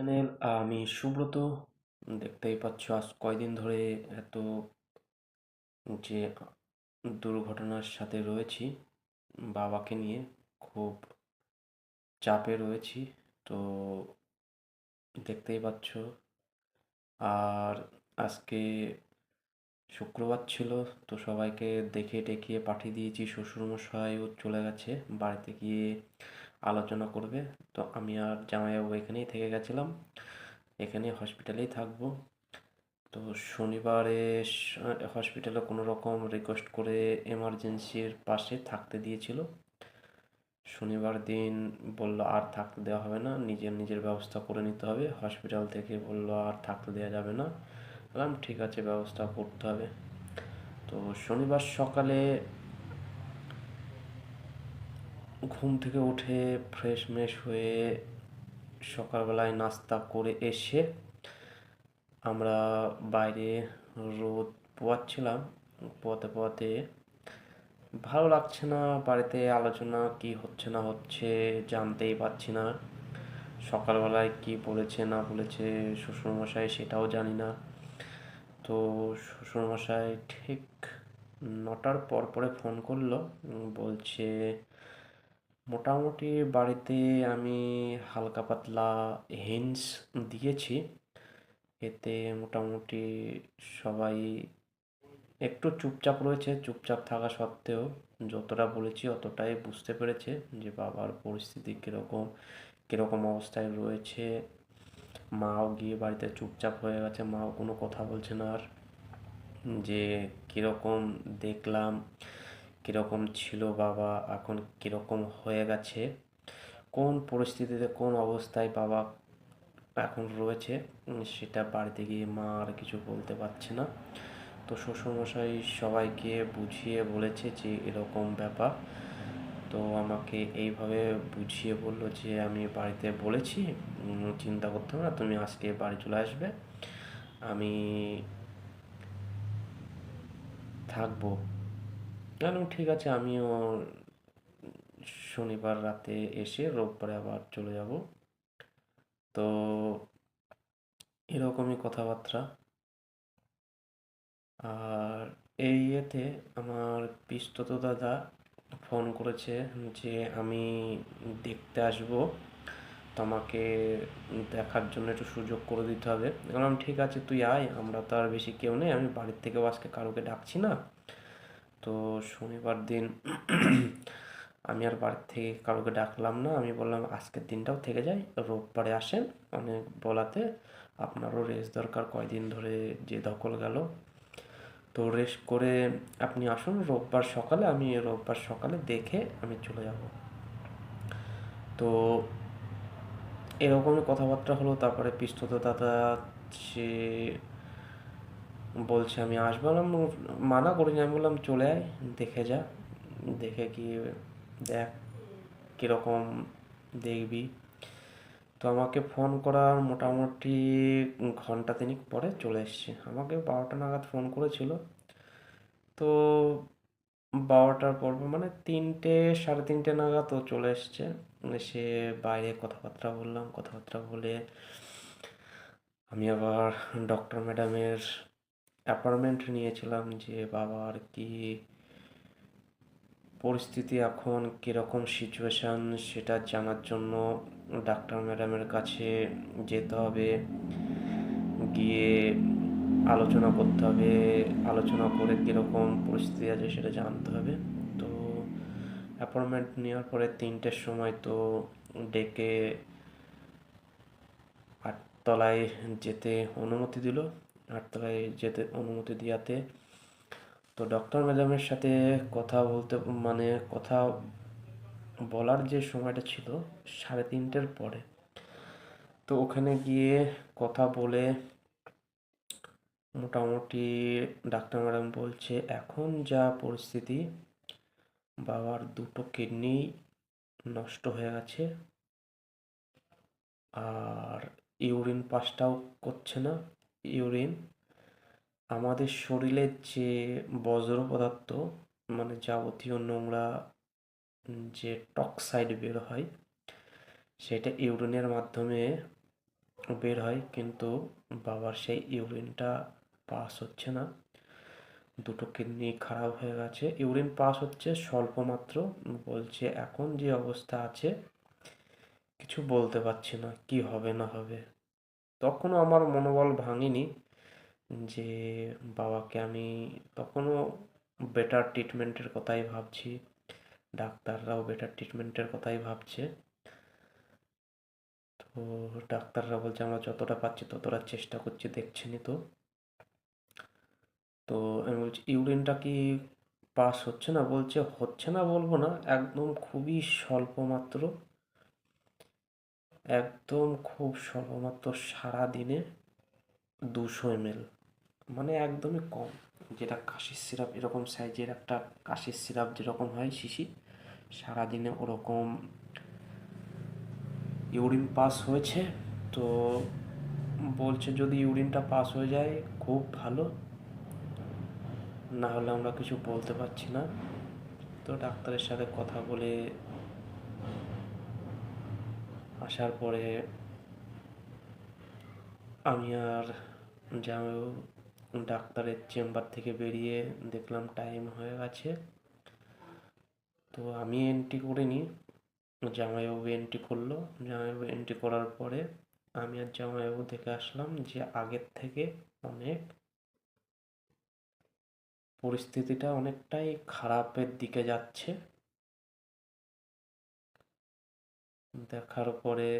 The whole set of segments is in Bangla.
চ্যানেল, আমি সুব্রত। দেখতেই পাচ্ছ, আজ কয়দিন ধরে এত যে দুর্ঘটনার সাথে রয়েছি, বাবাকে নিয়ে খুব চাপে রয়েছি। তো দেখতেই পাচ্ছ, আর আজকে শুক্রবার ছিল, তো সবাইকে দেখে টেকিয়ে পাঠিয়ে দিয়েছি। শ্বশুরমশাইও চলে গেছে, বাড়িতে গিয়ে আলোচনা করবে। তো আমি আর জামাইবাবু এখানেই থেকে গেছিলাম। এখানে হসপিটালেই থাকব। তো শনিবারে হসপিটালে কোনো রকম রিকোয়েস্ট করে এমার্জেন্সির পাশে থাকতে দিয়েছিল। শনিবার দিন বলল আর থাকতে দেওয়া হবে না, নিজের নিজের ব্যবস্থা করে নিতে হবে। হসপিটাল থেকে বলল আর থাকতে দেওয়া যাবে না। বললাম, ঠিক আছে, ব্যবস্থা করতে হবে। তো শনিবার সকালে ঘুম থেকে উঠে ফ্রেশ মেশ হয়ে সকালবেলায় নাস্তা করে এসে আমরা বাইরে রোদ পোয়াচ্ছিলাম। পোয়াতে পোয়াতে ভালো লাগছে না, বাড়িতে আলোচনা কি হচ্ছে না হচ্ছে জানতেই পারছি না। সকালবেলায় কি বলেছে না বলেছে শ্বশুরমশাই সেটাও জানি না। তো শ্বশুরমশাই ঠিক নটার পর পরে ফোন করল, বলছে মোটামুটি বাড়িতে আমি হালকা পাতলা হিন্টস দিয়েছি। এতে মোটামুটি সবাই একটু চুপচাপ রয়েছে, চুপচাপ থাকা সত্ত্বেও যতটা বলেছি অতটাই বুঝতে পেরেছে যে বাবার পরিস্থিতি কীরকম কীরকম অবস্থায় রয়েছে। মাও গিয়ে বাড়িতে চুপচাপ হয়ে গেছে, মাও কোনো কথা বলছে না। আর যে কীরকম দেখলাম কীরকম ছিল বাবা? এখন কীরকম হয়ে গেছে? কোন পরিস্থিতিতে কোন অবস্থায় বাবা এখন রয়েছে? সেটা বাড়িতে গিয়ে মা আর কিছু বলতে পারছে না। তো শ্বশুরমশাই সবাইকে বুঝিয়ে বলেছে যে এরকম ব্যাপার। তো আমাকে এইভাবে বুঝিয়ে বলল যে আমি বাড়িতে বলেছি চিন্তা করতে হবে না, তুমি আজকে বাড়ি চলে আসবে। আমি থাকব। জানো ঠিক আছে, আমিও শনিবার রাতে এসে রোববারে আবার চলে যাব। তো এরকমই কথাবার্তা। আর এই ইয়েতে আমার পিস্তত দাদা ফোন করেছে যে আমি দেখতে আসব, তো আমাকে দেখার জন্য একটু সুযোগ করে দিতে হবে। বললাম, ঠিক আছে, তুই আয়, আমরা তো আর বেশি কেউ নেই, আমি বাড়ির থেকেও আজকে কারোকে ডাকছি না। তো শনিবার দিন আমি আর বাড়ির থেকে কারোকে ডাকলাম না। আমি বললাম, আজকের দিনটাও থেকে যাই রোববারে আসেন। অনেক বলাতে আপনারও রেস্ট দরকার। কয়দিন ধরে যে দখল গেল। তো রেস্ট করে আপনি আসুন। রোববার সকালে আমি রোববার সকালে দেখে আমি চলে যাব। তো এরকমই কথাবার্তা হলো। তারপরে পিস্তত দাদা, সে বলছে, আমি আসব। মানা করিনি। আমি বললাম, চলে আয়, দেখে যা, দেখে কি দেখ, কীরকম দেখবি। তো আমাকে ফোন করার মোটামুটি ঘণ্টা তিনিক পরে চলে এসছে। আমাকে বারোটা নাগাদ ফোন করেছিল। তো বারোটার পর মানে তিনটে, সাড়ে তিনটে নাগাদ ও চলে এসছে। সে বাইরে কথাবার্তা বললাম। কথাবার্তা বলে আমি আবার ডক্টর ম্যাডামের অ্যাপয়েন্টমেন্ট নিয়েছিলাম যে, বাবার কি পরিস্থিতি এখন? কীরকম সিচুয়েশান সেটা জানার জন্য ডাক্তার ম্যাডামের কাছে যেতে হবে। গিয়ে আলোচনা করতে হবে। আলোচনা করে কীরকম পরিস্থিতি আছে সেটা জানতে হবে। তো অ্যাপয়েন্টমেন্ট নেওয়ার পরে তিনটের সময় তো ডেকে আটতলায় যেতে অনুমতি দিল। আটতলায় যেতে, অনুমতি দিয়াতে। তো ডক্টর ম্যাডামের সাথে কথা বলতে মানে কথা বলার যে সময়টা ছিল, সাড়ে তিনটের পরে। তো ওখানে গিয়ে কথা বলে মোটামুটি ডাক্তার ম্যাডাম বলছে, এখন যা পরিস্থিতি, বাবার দুটো কিডনি নষ্ট হয়ে গেছে। আর ইউরিন পাসটাও করছে না। ইউরিন, আমাদের শরীরের যে বজ্র পদার্থ মানে যাবতীয় নোংরা যে টক্সাইড বের হয়, সেটা ইউরিনের মাধ্যমে বের হয়, কিন্তু বাবার সেই ইউরিনটা পাস হচ্ছে না। দুটো কিডনি খারাপ হয়ে গেছে। ইউরিন পাস হচ্ছে স্বল্প মাত্র, বলছে এখন যে অবস্থা আছে, কিছু বলতে পারছি না, কি হবে না হবে। তখনও আমার মনোবল ভাঙেনি যে, বাবাকে আমি তখনও বেটার ট্রিটমেন্টের কথাই ভাবছি, ডাক্তাররাও বেটার ট্রিটমেন্টের কথাই ভাবছে। তো ডাক্তাররা বলছে, আমরা যতটা পাচ্ছি ততটা চেষ্টা করছি, দেখছেনই তো। তো আমি বলছি ইউরিনটা কি পাস হচ্ছে না? বলছে, হচ্ছে না বলব না, একদম খুবই স্বল্প মাত্র একদম খুব স্বল্প মাত্র সারাদিনে দুশো এমএল। মানে একদমই কম। যেটা কাশির সিরাপ, এরকম সাইজের একটা কাশির সিরাপ যেরকম হয় শিশি, সারাদিনে ওরকম ইউরিন পাস হয়েছে। তো বলছে যদি ইউরিনটা পাস হয়ে যায়, খুব ভালো। না হলে আমরা কিছু বলতে পারছি না। তো ডাক্তারের সাথে কথা বলে আসার পরে আমি আর জামাইবাবু ডাক্তারের চেম্বার থেকে বেরিয়ে দেখলাম টাইম হয়ে গেছে। তো আমি এন্ট্রি করিনি জামাইবাবু এন্ট্রি করল। জামাইবাবু এন্ট্রি করার পরে আমি আর জামাইবাবু দেখে আসলাম যে আগের থেকে অনেক পরিস্থিতিটা অনেকটাই খারাপের দিকে যাচ্ছে। দেখার পরে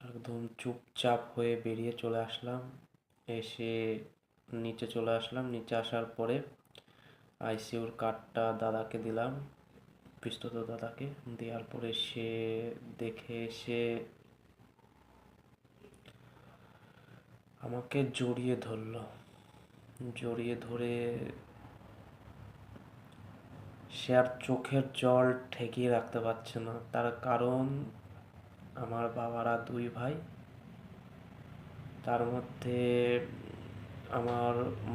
একদম চুপচাপ হয়ে বেরিয়ে চলে আসলাম। এসে নিচে চলে আসলাম। নিচে আসার পরে আইসিউর কার্ডটা দাদাকে দিলাম পিস্তত দাদাকে। দেওয়ার পরে সে দেখে এসে আমাকে জড়িয়ে ধরলো। জড়িয়ে ধরে সে আর চোখের জল ঠেকিয়ে রাখতে পারছে না। তার কারণ আমার বাবারা দুই ভাই। তার মধ্যে আমার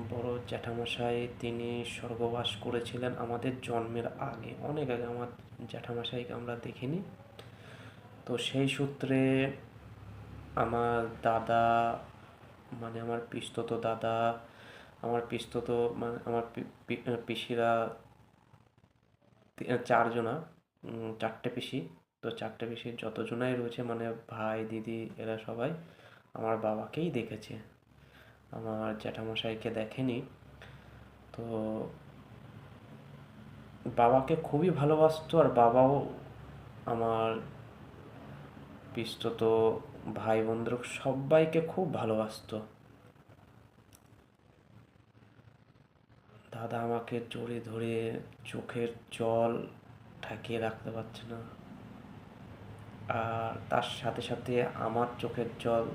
বড় জ্যাঠামশাই তিনি স্বর্গবাস করেছিলেন আমাদের জন্মের আগে, অনেক আগে। আমার জ্যাঠামশাইকে আমরা দেখিনি। তো সেই সূত্রে আমার দাদা মানে আমার পিস্তত দাদা, আমার পিস্তত মানে আমার পিসিরা চারজনা চারটে পিসি। তো চারটে পিসির যতজনাই রয়েছে মানে ভাই, দিদি, এরা সবাই আমার বাবাকেই দেখেছে। আমার জ্যাঠামশাইকে দেখেনি। তো বাবাকে খুবই ভালোবাসতো, আর বাবাও আমার পিস্তত ভাই বন্ধু সবাইকে খুব ভালোবাসতো। দাদা আমাকে জোরে ধরে চোখের জল ঠেকিয়ে রাখতে পারছে না। আর তার সাথে সাথে আমার চোখের জল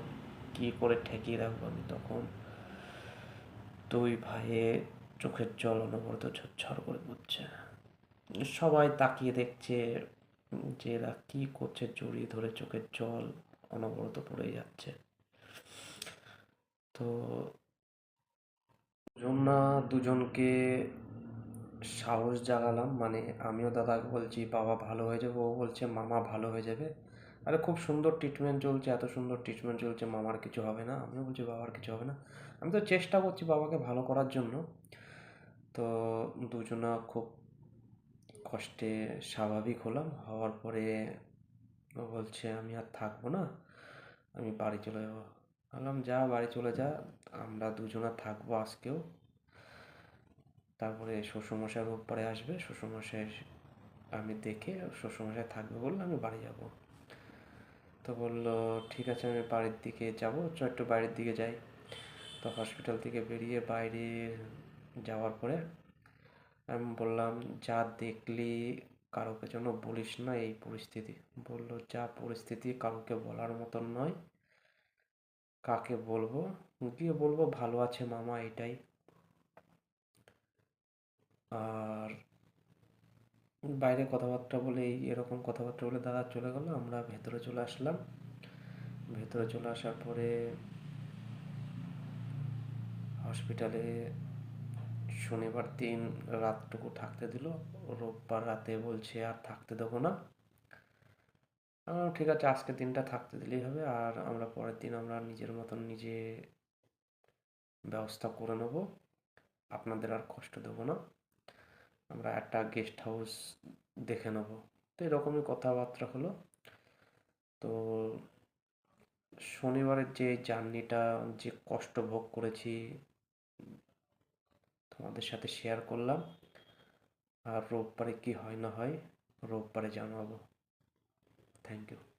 কি করে ঠেকিয়ে রাখব আমি তখন? দুই ভাইয়ে চোখের জল অনবরত ঝরঝর করে পড়ছে সবাই তাকিয়ে দেখছে যে এরা কী করছে জড়িয়ে ধরে চোখের জল অনবরত পড়ে যাচ্ছে। তো না, দুজনকে সাহস জাগালাম। মানে আমিও দাদাকে বলছি, বাবা ভালো হয়ে যাবে, ও বলছে, মামা ভালো হয়ে যাবে। আরে খুব সুন্দর ট্রিটমেন্ট চলছে, এত সুন্দর ট্রিটমেন্ট চলছে, মামার কিছু হবে না। আমিও বলছি, বাবার কিছু হবে না। আমি তো চেষ্টা করছি বাবাকে ভালো করার জন্য। তো দুজনা খুব কষ্টে স্বাভাবিক হলাম। হওয়ার পরে ও বলছে, আমি আর থাকব না। আমি বাড়ি চলে যাব। বললাম যা, বাড়ি চলে যা, আমরা দুজনা থাকব আজকেও। তারপরে শ্বশুরমশাই রোববারে আসবে, শ্বশুরমশাই আমি দেখে শ্বশুরমশাই থাকবে বললে আমি বাড়ি যাব। তো বলল, ঠিক আছে, আমি বাড়ির দিকে যাব চ একটু বাইরের দিকে যাই। তো হসপিটাল থেকে বেরিয়ে বাইরে যাওয়ার পরে আমি বললাম, যা দেখলি কারোকে যেন বলিস না এই পরিস্থিতি। বলল, যা পরিস্থিতি কাউকে বলার মতন নয়। কাকে বলব? গিয়ে বলব, ভালো আছে মামা, এটাই। আর বাইরে কথাবার্তা বলে এরকম কথাবার্তা বলে, দাদা, চলে গেল, আমরা ভেতরে চলে আসলাম। ভেতরে চলে আসার পরে হসপিটালে শনিবার দিন রাতটুকু থাকতে দিল। রোববার রাতে বলছে, আর থাকতে দেবো না। আমি ঠিক আছে আজকে দিনটা থাকতে দিলেই হবে। আর আমরা পরের দিন আমরা নিজের মতন নিজে ব্যবস্থা করে নেব। আপনাদের আর কষ্ট দেবো না। আমরা একটা গেস্ট হাউস দেখে নেব। তো এরকমই কথাবার্তা হলো। তো শনিবারের যে জার্নিটা, যে কষ্ট ভোগ করেছি, তোমাদের সাথে শেয়ার করলাম। আর রোববারে কি হয় না হয়, রোববারে জানাব। Thank you.